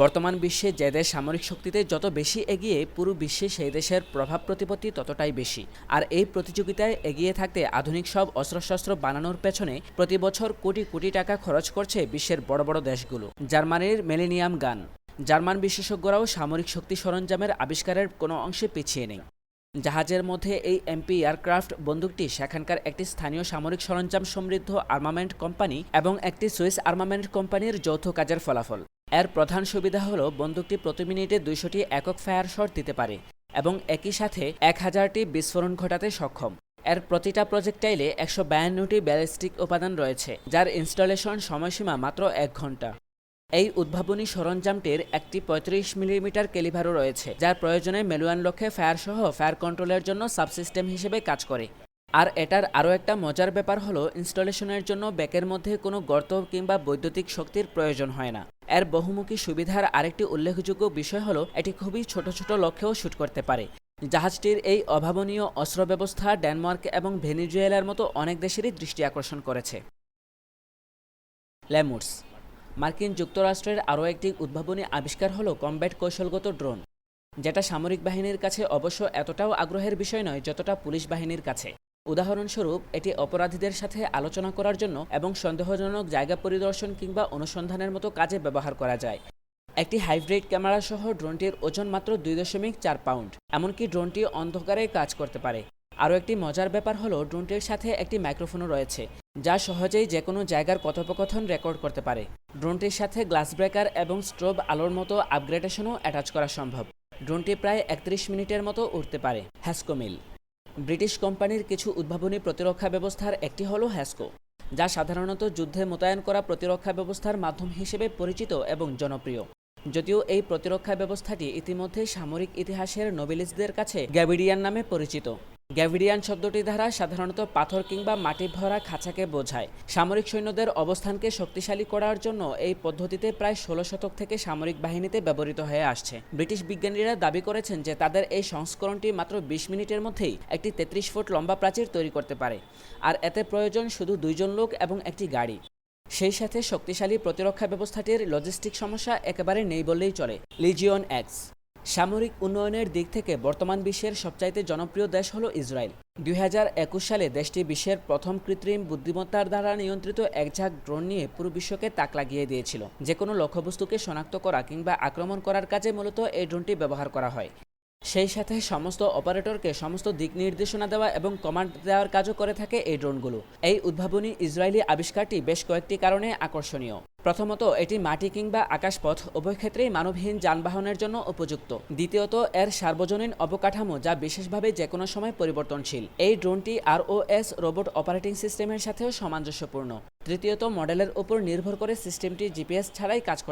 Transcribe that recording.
বর্তমান বিশ্বে যে দেশ সামরিক শক্তিতে যত বেশি এগিয়ে, পুরো বিশ্বে সেই দেশের প্রভাব প্রতিপত্তি ততটাই বেশি। আর এই প্রতিযোগিতায় এগিয়ে থাকতে আধুনিক সব অস্ত্রশস্ত্র বানানোর পেছনে প্রতি বছর কোটি কোটি টাকা খরচ করছে বিশ্বের বড় বড় দেশগুলো। জার্মানির মেলিনিয়াম গান। জার্মান বিশেষজ্ঞরাও সামরিক শক্তি সরঞ্জামের আবিষ্কারের কোনো অংশে পিছিয়ে নেই। জাহাজের মধ্যে এই এমপি এয়ারক্রাফট বন্দুকটি সেখানকার একটি স্থানীয় সামরিক সরঞ্জাম সমৃদ্ধ আর্মামেন্ট কোম্পানি এবং একটি সুইস আর্মামেন্ট কোম্পানির যৌথ কাজের ফলাফল। এর প্রধান সুবিধা হলো বন্দুকটি প্রতি মিনিটে দুইশোটি একক ফায়ার শট দিতে পারে এবং একই সাথে এক হাজারটি বিস্ফোরণ ঘটাতে সক্ষম। এর প্রতিটা প্রজেক্টাইলে একশো বায়ান্নটি ব্যালিস্টিক উপাদান রয়েছে, যার ইনস্টলেশন সময়সীমা মাত্র এক ঘণ্টা। এই উদ্ভাবনী সরঞ্জামটির একটি পঁয়ত্রিশ মিলিমিটার ক্যালিভারও রয়েছে, যার প্রয়োজনে মেলুয়ান লক্ষ্যে ফায়ার সহ ফায়ার কন্ট্রোলের জন্য সাবসিস্টেম হিসেবে কাজ করে। আর এটার আরও একটা মজার ব্যাপার হলো, ইনস্টলেশনের জন্য ব্যাকের মধ্যে কোনো গর্ত কিংবা বৈদ্যুতিক শক্তির প্রয়োজন হয় না। এর বহুমুখী সুবিধার আরেকটি উল্লেখযোগ্য বিষয় হলো, এটি খুবই ছোট ছোট লক্ষ্যেও শ্যুট করতে পারে। জাহাজটির এই অভাবনীয় অস্ত্র ব্যবস্থা ডেনমার্ক এবং ভেনিজুয়েলার মতো অনেক দেশেরই দৃষ্টি আকর্ষণ করেছে। লেমুরস মার্কিন যুক্তরাষ্ট্রের আরও একটি উদ্ভাবনী আবিষ্কার হলো কমব্যাট কৌশলগত ড্রোন, যেটা সামরিক বাহিনীর কাছে অবশ্য এতটাও আগ্রহের বিষয় নয় যতটা পুলিশ বাহিনীর কাছে। উদাহরণস্বরূপ, এটি অপরাধীদের সাথে আলোচনা করার জন্য এবং সন্দেহজনক জায়গা পরিদর্শন কিংবা অনুসন্ধানের মতো কাজে ব্যবহার করা যায়। একটি হাইব্রিড ক্যামেরা সহ ড্রোনটির ওজন মাত্র দুই দশমিক চার পাউন্ড, এমনকি ড্রোনটি অন্ধকারে কাজ করতে পারে। আরও একটি মজার ব্যাপার হলো, ড্রোনটির সাথে একটি মাইক্রোফোনও রয়েছে, যা সহজেই যে কোনো জায়গার কথোপকথন রেকর্ড করতে পারে। ড্রোনটির সাথে গ্লাস ব্রেকার এবং স্ট্রোব আলোর মতো আপগ্রেডেশনও অ্যাটাচ করা সম্ভব। ড্রোনটি প্রায় একত্রিশ মিনিটের মতো উঠতে পারে। হ্যাসকোমিল ব্রিটিশ কোম্পানির কিছু উদ্ভাবনী প্রতিরক্ষা ব্যবস্থার একটি হল হ্যাসকো, যা সাধারণত যুদ্ধে মোতায়েন করা প্রতিরক্ষা ব্যবস্থার মাধ্যম হিসেবে পরিচিত এবং জনপ্রিয়। যদিও এই প্রতিরক্ষা ব্যবস্থাটি ইতিমধ্যে সামরিক ইতিহাসের নোবেলিস্টদের কাছে গ্যাবিডিয়ান নামে পরিচিত। গ্যাভিডিয়ান শব্দটি দ্বারা সাধারণত পাথর কিংবা মাটি ভরা খাঁচাকে বোঝায়। সামরিক সৈন্যদের অবস্থানকে শক্তিশালী করার জন্য এই পদ্ধতিতে প্রায় ষোলো শতক থেকে সামরিক বাহিনীতে ব্যবহৃত হয়ে আসছে। ব্রিটিশ বিজ্ঞানীরা দাবি করেছেন যে তাদের এই সংস্করণটি মাত্র বিশ মিনিটের মধ্যেই একটি তেত্রিশ ফুট লম্বা প্রাচীর তৈরি করতে পারে। আর এতে প্রয়োজন শুধু দুইজন লোক এবং একটি গাড়ি। সেই সাথে শক্তিশালী প্রতিরক্ষা ব্যবস্থাটির লজিস্টিক সমস্যা একেবারে নেই বললেই চলে। লিজিয়ন এক্স সামরিক উন্নয়নের দিক থেকে বর্তমান বিশ্বের সবচাইতে জনপ্রিয় দেশ হল ইসরায়েল। দুই হাজার একুশ সালে দেশটি বিশ্বের প্রথম কৃত্রিম বুদ্ধিমত্তার দ্বারা নিয়ন্ত্রিত একঝাক ড্রোন নিয়ে পুরো বিশ্বকে তাক লাগিয়ে দিয়েছিল। যে কোনো লক্ষ্যবস্তুকে শনাক্ত করা কিংবা আক্রমণ করার কাজে মূলত এই ড্রোনটি ব্যবহার করা হয়। সেই সাথে সমস্ত অপারেটরকে সমস্ত দিক নির্দেশনা দেওয়া এবং কমান্ড দেওয়ার কাজও করে থাকে এই ড্রোনগুলো। এই উদ্ভাবনী ইসরায়েলি আবিষ্কারটি বেশ কয়েকটি কারণে আকর্ষণীয়। প্রথমত, এটি মাটি কিংবা আকাশপথ, উভয় ক্ষেত্রেই মানবহীন যানবাহনের জন্য উপযুক্ত। দ্বিতীয়ত, এর সার্বজনীন অবকাঠামো যা বিশেষভাবে যে কোনো সময় পরিবর্তনশীল। এই ড্রোনটি আরওএস রোবট অপারেটিং সিস্টেমের সাথেও সামঞ্জস্যপূর্ণ। তৃতীয়ত, মডেলের উপর নির্ভর করে সিস্টেমটি জিপিএস ছাড়াই কাজ করতে